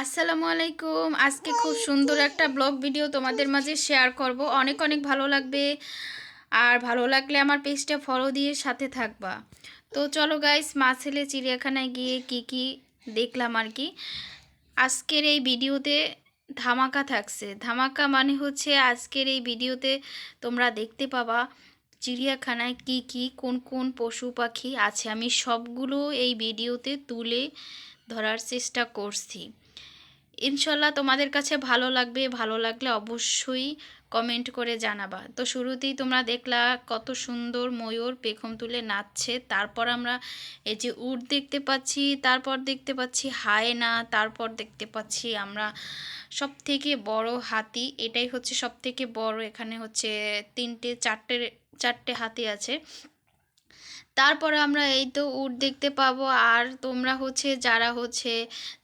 আসসালামু আলাইকুম। আজকে খুব সুন্দর একটা ব্লগ ভিডিও তোমাদের মাঝে শেয়ার করব। অনেক অনেক ভালো লাগবে। আর ভালো লাগলে আমার পেজটা ফলো দিয়ে সাথে থাকবা। তো চলো গাইস মা ছেলে চিড়িয়াখানায় গিয়ে কি কি দেখলাম আর কি। আজকের এই ভিডিওতে ধামাকা থাকছে। ধামাকা মানে হচ্ছে আজকের এই ভিডিওতে তোমরা দেখতে পাবা চিড়িয়াখানায় কি কি, কোন কোন পশু পাখি আছে। আমি সবগুলো এই ভিডিওতে তুলে ধরার চেষ্টা করছি। ইনশাল্লাহ তোমাদের কাছে ভালো লাগবে, ভালো লাগলে অবশ্যই কমেন্ট করে জানাবা। তো শুরুতেই তোমরা দেখলা কত সুন্দর ময়ূর পেখম তুলে নাচছে, তারপর আমরা এই যে উট দেখতে পাচ্ছি, তারপর দেখতে পাচ্ছি হায়না, তারপর দেখতে পাচ্ছি আমরা সব থেকে বড় হাতি, এটাই হচ্ছে সব থেকে বড়, এখানে হচ্ছে তিনটে, চারটে চারটে হাতি আছে। তারপরে আমরা এই তো উট দেখতে পাবো। আর তোমরা হচ্ছে, যারা হচ্ছে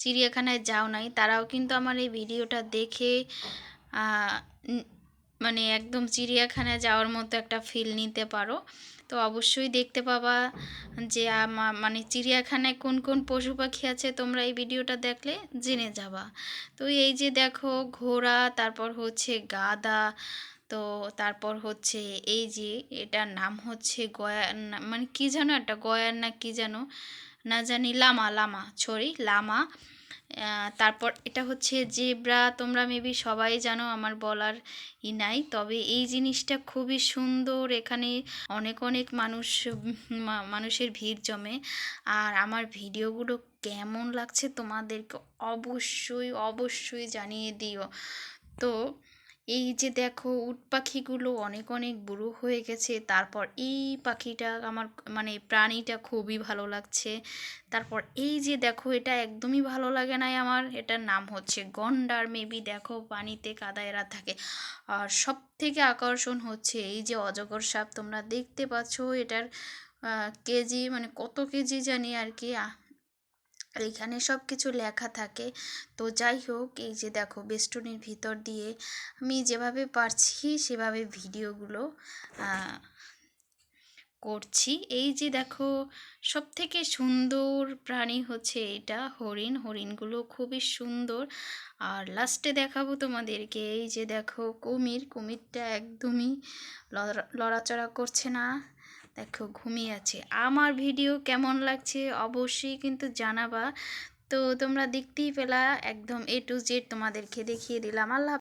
চিড়িয়াখানায় যাও নাই, তারাও কিন্তু আমার এই ভিডিওটা দেখে মানে একদম চিড়িয়াখানায় যাওয়ার মতো একটা ফিল নিতে পারো। তো অবশ্যই দেখতে পাবা যে মানে চিড়িয়াখানায় কোন কোন পশু পাখি আছে, তোমরা এই ভিডিওটা দেখলে জেনে যাবা। তো এই যে দেখো, ঘোড়া, তারপর হচ্ছে গাদা তো তারপর হচ্ছে এই যে এটার নাম হচ্ছে গয়া মানে কি জানো একটা গয়ার না কি জানো না জানি, লামা লামা ছড়ি লামা। তারপর এটা হচ্ছে জেব্রা, তোমরা মেবি সবাই জানো, আমার বলার ই নাই। তবে এই জিনিসটা খুবই সুন্দর, এখানে অনেক অনেক মানুষ মানুষের ভিড় জমে। আর আমার ভিডিওগুলো কেমন লাগছে তোমাদেরকে অবশ্যই অবশ্যই জানিয়ে দিও। তো এই যে দেখো উট পাখিগুলো অনেক অনেক বুড়ো হয়ে গেছে। তারপর এই পাখিটা আমার মানে প্রাণীটা খুবই ভালো লাগছে। তারপর এই যে দেখো, এটা একদমই ভালো লাগে নাই আমার। এটার নাম হচ্ছে গন্ডার। মেবি দেখো পানিতে কাদা এরা থাকে। আর সব থেকে আকর্ষণ হচ্ছে এই যে অজগর সাপ। তোমরা দেখতে পাচ্ছ এটার কেজি মানে কত কেজি জানি আর কি। এখানে সব কিছু লেখা থাকে। তো যাই হোক, এই যে দেখো বেষ্টনীর ভিতর দিয়ে আমি যেভাবে পারছি সেভাবে ভিডিওগুলো করছি। এই যে দেখো সব থেকে সুন্দর প্রাণী হচ্ছে এটা, হরিণ। হরিণগুলো খুবই সুন্দর। আর লাস্টে দেখাবো তোমাদেরকে, এই যে দেখো কুমির। কুমিরটা একদমই লড়াচড়া করছে না। দেখো, ঘুমিয়ে আছে। আমার ভিডিও কেমন লাগছে অবশ্যই কিন্তু জানাবা। তো তোমরা দেখতেই পেলা, একদম এ টু জেড তোমাদেরকে দেখিয়ে দিলাম। আল্লাহ